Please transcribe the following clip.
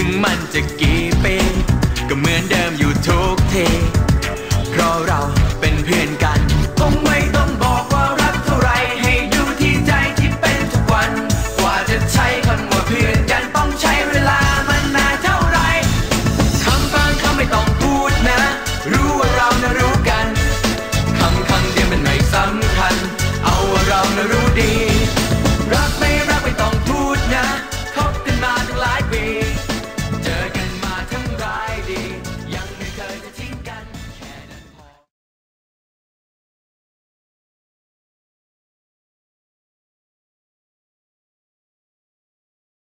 ถึงมันจะกี่ปีก็เหมือนเดิมอยู่ทุกที